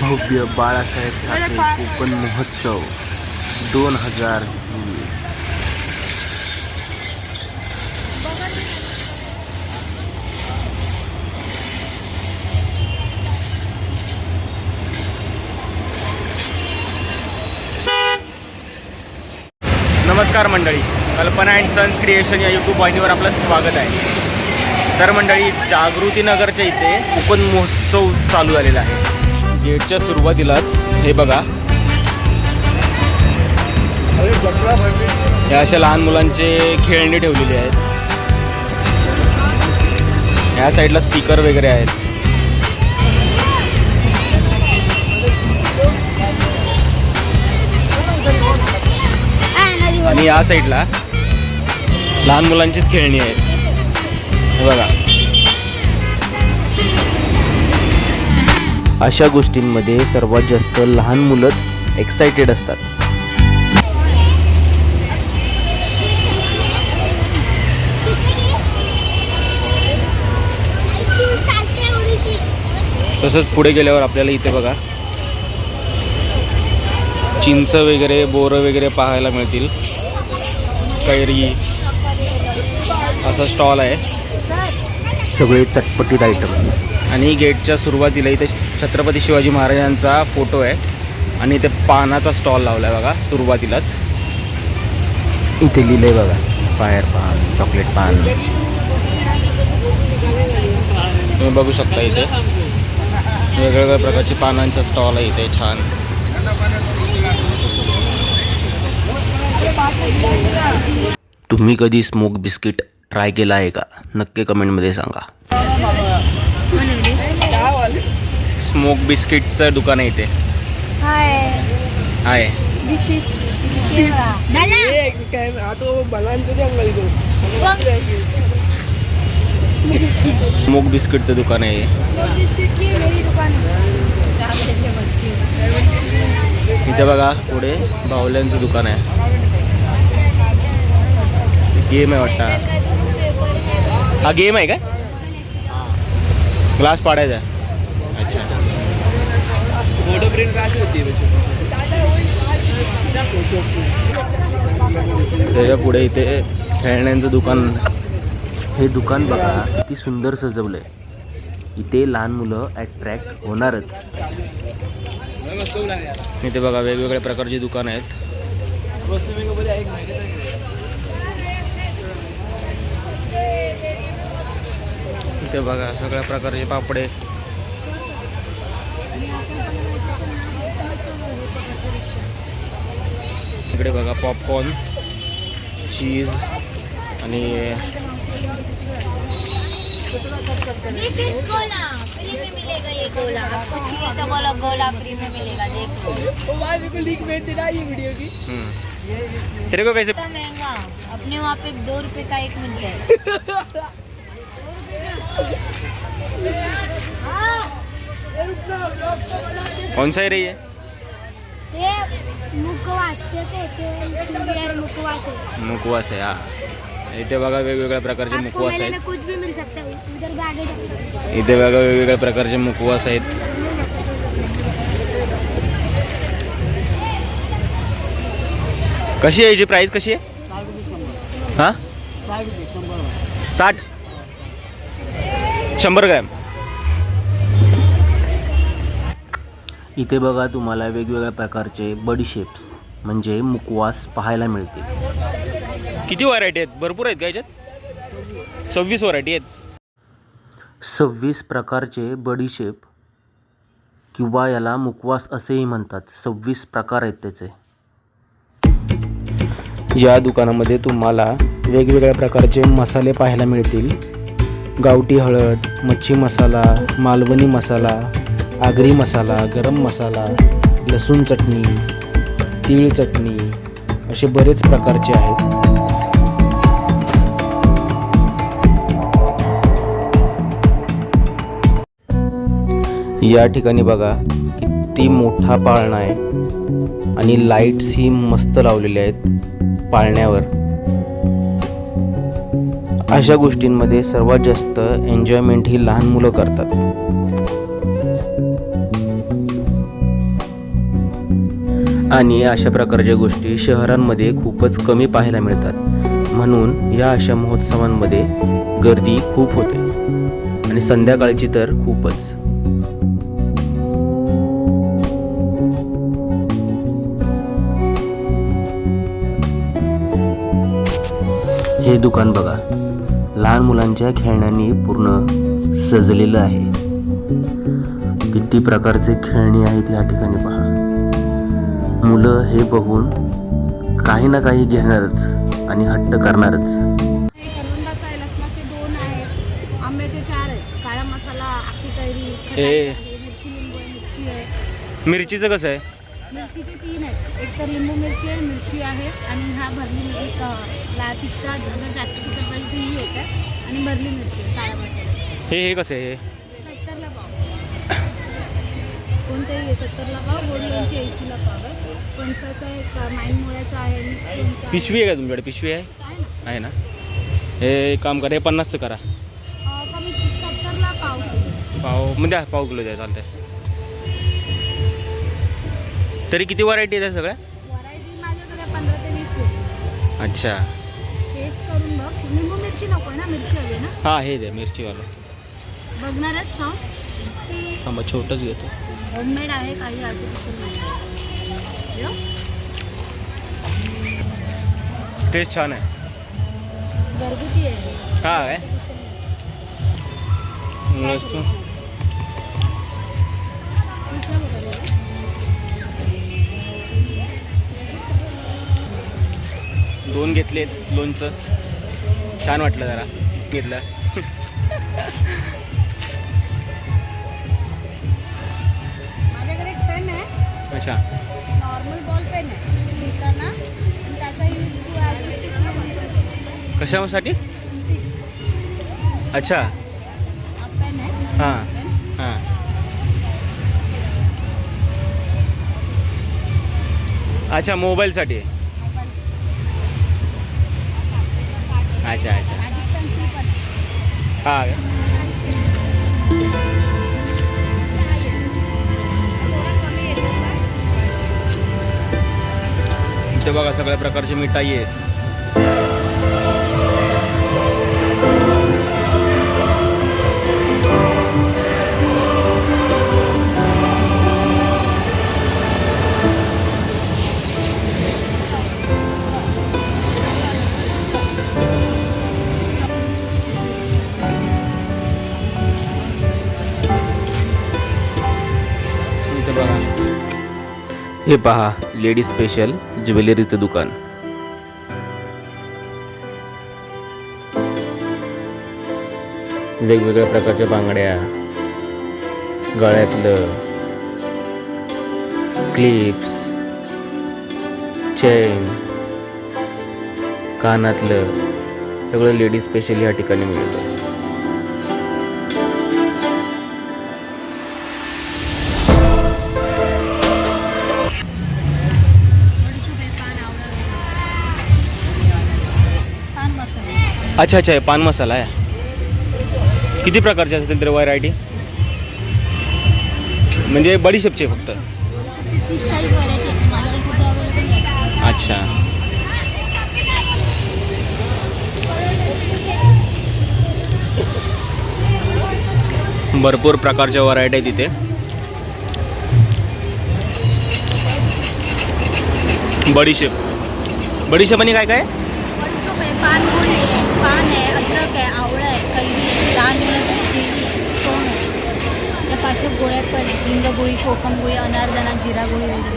भव्य बाळासाहेब ठाकरे कोकण महोत्सव दोन हजार चोवीस. नमस्कार मंडळी. कल्पना अँड सन्स क्रिएशन या यूट्यूब वाहिनीवर आपलं स्वागत आहे. तर मंडळी जागृतीनगरच्या इथे कोकण महोत्सव चालू झालेला आहे. गेटच्या सुरुवातीलाच हे बघा. या अशा लहान मुलांचे खेळणी ठेवलेली आहेत. या साईडला स्टिकर वगैरे आहेत. आणि या साईडला लहान मुलांचीच खेळणी आहेत. हे बघा. अशा गोष्टींमध्ये सर्वात जास्त लहान मुलंच एक्साइटेड असतात. तसंच पुढे गेल्यावर आपल्याला इथे बघा. चिंच वगैरे बोरं वगैरे पाहायला मिळतील. कैरी असा स्टॉल आहे. सगळे चटपटीत आयटम आणि गेटच्या सुरुवातीला इथे छत्रपती शिवाजी महाराजांचा फोटो आहे. आणि इथे पानाचा स्टॉल लावला आहे बघा सुरुवातीलाच. इथे लिहिलंय बघा फायर पान चॉकलेट पान तुम्ही बघू शकता इथे. वेगवेगळ्या प्रकारचे पानांचा स्टॉल आहे इथे छान. तुम्ही कधी स्मोक बिस्किट ट्राय केला आहे का? नक्की कमेंटमध्ये सांगा. स्मोक बिस्किटचं दुकान आहे इथे. हाय. आहे दिस इज स्मोक बिस्किटचं दुकान आहे हे. बिस्किट की मेरी दुकान इथे बघा पुढे बाहुल्यांचं दुकान आहे. गेम आहे वाटतं. हा गेम आहे काय? ग्लास पाडायचा. अच्छा. फोटो प्रिंट होती त्याच्या पुढे इथे खेळण्यांचं दुकान. हे दुकान बघा किती सुंदर सजवलंय. इथे लहान मुलं अट्रॅक्ट होणारच. इथे बघा वेगवेगळ्या प्रकारची दुकानं आहेत. इथे बघा सगळ्या प्रकारचे पापडे. देना ये वीडियो की हम्म. तेरे को कैसे महँगा। अपने वहाँ पे दो रुपए का एक मिलता है कौन सा ही रही है है मुकवास आहे. हा. इथे बघा वेगवेगळ्या प्रकारचे मेले आहेत. है इथे बघा वेगवेगळ्या प्रकारचे मुकवास आहेत. कशी आहे याची प्राइस कशी आहे? हा? साठ? शंभर ग्रॅम. इथे बघा तुम्हाला वेगवेगळ्या प्रकारचे बडीशेप्स म्हणजे मुकवास पाहायला मिळतील. किती व्हरायटी आहेत? भरपूर आहेत का याच्यात? सव्वीस व्हरायटी आहेत. सव्वीस प्रकारचे बडीशेप किंवा याला मुकवास असेही म्हणतात. सव्वीस प्रकार आहेत त्याचे. या दुकानामध्ये तुम्हाला वेगवेगळ्या प्रकारचे मसाले पाहायला मिळतील. गावठी हळद मच्छी मसाला मालवणी मसाला आगरी मसाला गरम मसाला लसूण चटणी तीळ चटणी असे बरेच प्रकारचे आहेत. या ठिकाणी बघा किती मोठा पाळणा आहे. आणि लाईट्स ही मस्त लावलेल्या आहेत पाळण्यावर. अशा गोष्टींमध्ये सर्वात जास्त एन्जॉयमेंट ही लहान मुलं करतात. आणि अशा प्रकारच्या गोष्टी शहरांमध्ये खूपच कमी पाहायला मिळतात. म्हणून या अशा महोत्सवांमध्ये गर्दी खूप होते. आणि संध्याकाळची तर खूपच. हे दुकान बघा. लहान मुलांच्या खेळण्यांनी पूर्ण सजलेलं आहे. किती प्रकारचे खेळणी आहेत या ठिकाणी पहा. मुलं हे बघून काही ना काही घेणारच आणि हट्ट करणारच. हे करवंदाचं आहे लसणाचे दोन आहेत आंब्याचे चार आहेत काळा मसाला आखी कैरी खटाई हे- आहे मिरची लिंबू आहे मिरची आहे. मिरचीचं कसं आहे? मिरचीचे तीन आहेत एक तर लिंबू मिरची आहे मिरची आहे आणि हा भरली एक अ, ला तितका अगर जास्त तिखट पाहिजे तर ही एक आहे आणि भरली मिरची आहे काळ्या मसाल्याची हे हे कसं आहे? हे कोणतेही आहे सत्तरला पाव गोड लोणची ऐंशीला पाव आहे फणसाचा आहे का माईन मुळ्याचा आहे मिक्स लोणचा आहे. पिशवी आहे का तुमच्याकडे? पिशवी आहे? आहे ना. आहे ना. हे एक काम करा हे पन्नासचं करा. अ, कमी सत्तरला पाव किलो. पाव म्हणजे द्या पाव किलो द्या चालतंय. तरी किती व्हरायटी आहेत सगळ्या? व्हरायटी माझ्याकडे पंधरा ते वीस भेटतील अच्छा. टेस्ट करून बघ. लिंबू मिरची नको आहे ना मिरची हवी आहे ना? हां हे द्या मिरचीवालं. बघणारच का थांबा छोटंच घेतो. होममेड आहे काही आर्टिफिशियल नाही. टेस्ट छान आहे. घरगुती आहे. हा काय बघा. दोन घेतले लोणचं. छान वाटलं जरा. घेतलं. अच्छा. नॉर्मल बॉल पेन आहे. त्याचा यूज तू कशासाठी? अच्छा. हा पेन आहे. हां. पेन हां. अच्छा मोबाईलसाठी. अच्छा अच्छा. मॅजिक पेन्सिल पण. हां. बघा सगळ्या प्रकारची मिठाई आहेत. हे पहा लेडीज स्पेशल ज्वेलरीचं दुकान. वेगवेगळ्या प्रकारच्या बांगड्या गळ्यातलं क्लिप्स चैन कानातलं सगळं लेडीज स्पेशल या ठिकाणी मिळतं. अच्छा अच्छा हे पान मसाला आहे. किती प्रकारचे असतील तर व्हरायटी म्हणजे बडीशेपचे फक्त. आहे अच्छा. भरपूर प्रकारच्या व्हरायटी आहेत तिथे. बडीशेप. बडीशेप आणि काय काय बडीशोप आहे पानपोळी आहे पान आहे अद्रक आहे आवळा आहे कैरी आहे लहान मुलांसाठी केळी आहे सोन आहे त्या पाचशे पण हिंग गोळी कोकम गोळी अनारदाना जिरा गोळी वगैरे.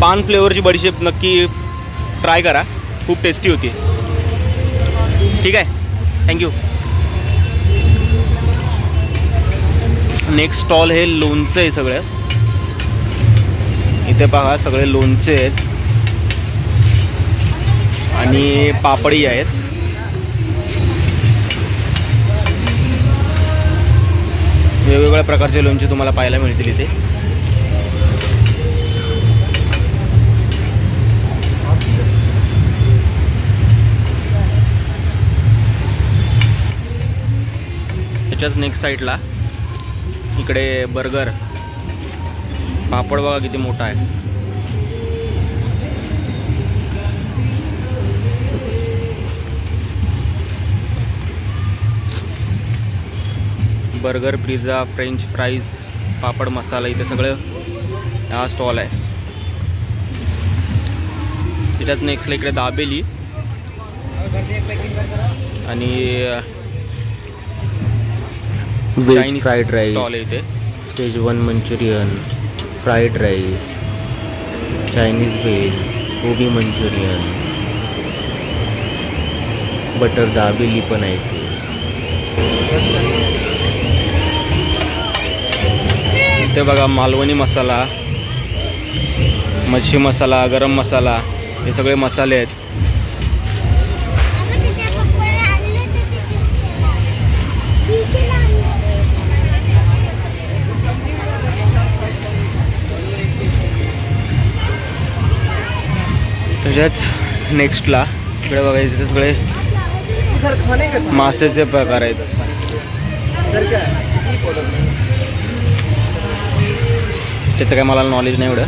पान फ्लेवरची बडीशेप नक्की ट्राय करा. खूप टेस्टी होती. ठीक आहे. थँक्यू नेक्स्ट स्टॉल हे लोणचं आहे सगळं. इथे पहा सगळे लोणचे आहेत. आणि पापडी आहेत. वेगवेगळ्या प्रकारचे लोणचे तुम्हाला पाहायला मिळतील इथे. त्याच्याच नेक्स्ट साईडला इकडे बर्गर पापड बघा किती मोठा आहे. Burger pizza french fries papad masala इथे सगळं हा स्टॉल आहे. त्याच्यात नेक्स्टला इकडे दाबेली. आणि व्हेज फ्राईड स्टॉल आहे राईस इथे schezwan manchurian fried rice Chinese veg gobi manchurian butter dabeli पण आहे इथे बघा मालवणी मसाला मच्छी मसाला गरम मसाला हे सगळे मसाले आहेत. त्याच्याच नेक्स्टला इकडे बघायचे इथे सगळे मासेचे प्रकार आहेत. त्याचं काय मला नॉलेज नाही एवढं.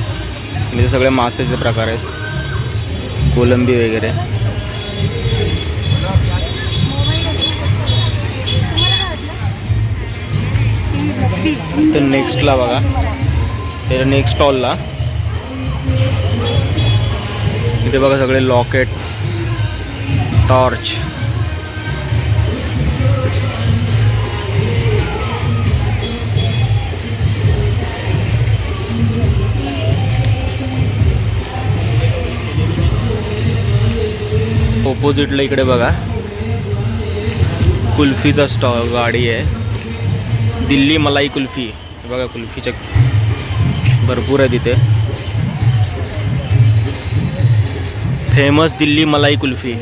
म्हणजे सगळे मासेचे प्रकार आहेत. कोलंबी वगैरे. तर नेक्स्टला बघा. तर नेक्स्ट स्टॉलला इथे बघा सगळे लॉकेट टॉर्च ऑपोजिटला इकडे बघा. कुल्फीचा स्टॉ गाडी आहे. दिल्ली मलाई कुल्फी. बघा कुल्फीच्या भरपूर आहे तिथे फेमस दिल्ली मलाई कुल्फी.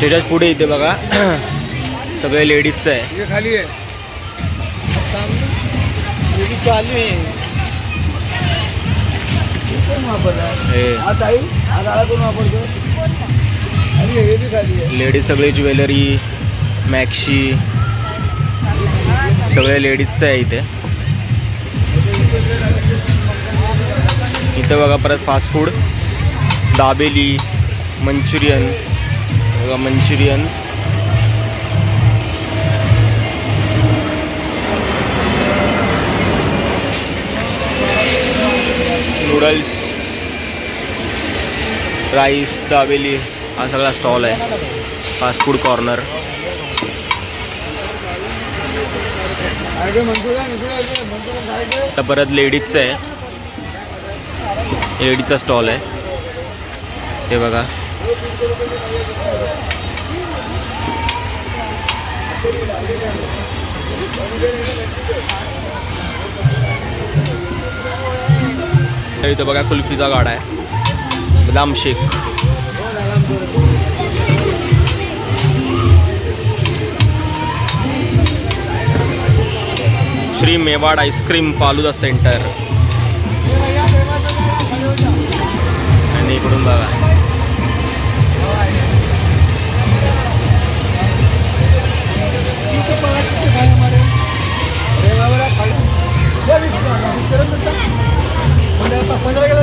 त्याच्याच पुढे इथे बघा. सगळे लेडीजचं आहे. खाली है भी चालू है कौन वहाँ पर है. हे आता आई आज आला कौन वहाँ पर जो अरे ये भी खाली है लेडीज सगळे ज्वेलरी मॅक्सी सगळे लेडीजचं आहे इथे. इथं बघा परत फास्ट फूड दाबेली मंचुरियन. बघा मंचुरियन. नूडल्स. राईस दाबेली हा सगळा स्टॉल आहे. फास्ट फूड कॉर्नर आता परत लेडीजचं आहे. लेडीजचा स्टॉल आहे. हे बघा. इथं बघा कुल्फीचा गाडा आहे. बदाम shake. Shri Mewad ice cream falooda centre आणि इकडून बघा. पंधरा गेला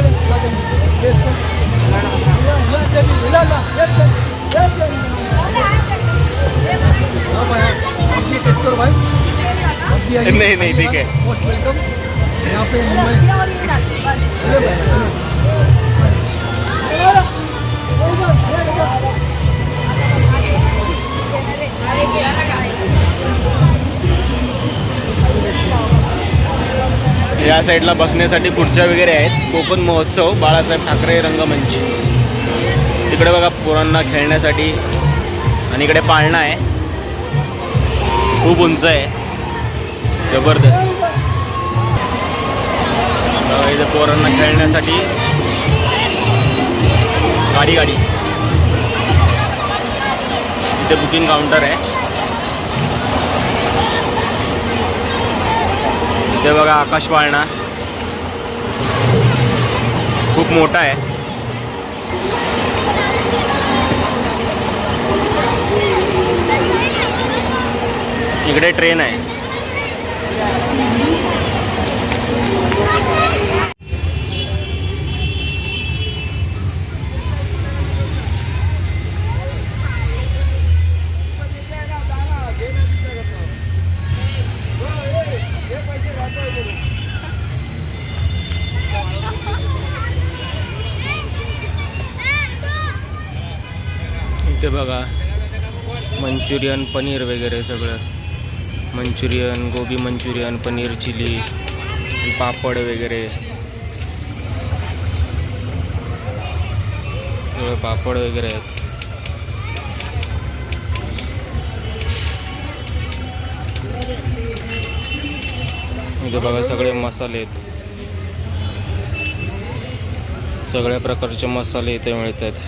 भाई नाही नाही ठीक मोस्ट वेलकम यहाँ पे मुंबई. साईडला बसण्यासाठी खुर्च्या वगैरे आहेत. कोकण महोत्सव बाळासाहेब ठाकरे रंगमंच. तिकडे बघा पोरांना खेळण्यासाठी. आणि इकडे पाळणा आहे. खूप उंच आहे. जबरदस्त. इथे पोरांना खेळण्यासाठी गाडी गाडी. इथे बुकिंग काउंटर आहे. इथे बघा आकाश पाळणा. खूप मोठा आहे. इकडे ट्रेन आहे. इथे बघा मंचुरियन पनीर वगैरे सगळं. Manchurian gobi manchurian paneer chilli papad वगैरे. सगळे पापड वगैरे आहेत. इथे बघा सगळे मसाले आहेत. सगळ्या प्रकारचे मसाले इथे मिळतात.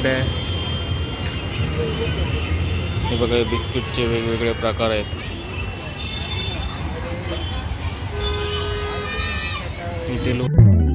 हे कुठे आहे. हे बघा बिस्किटचे वेगवेगळे प्रकार आहेत. इथे लोक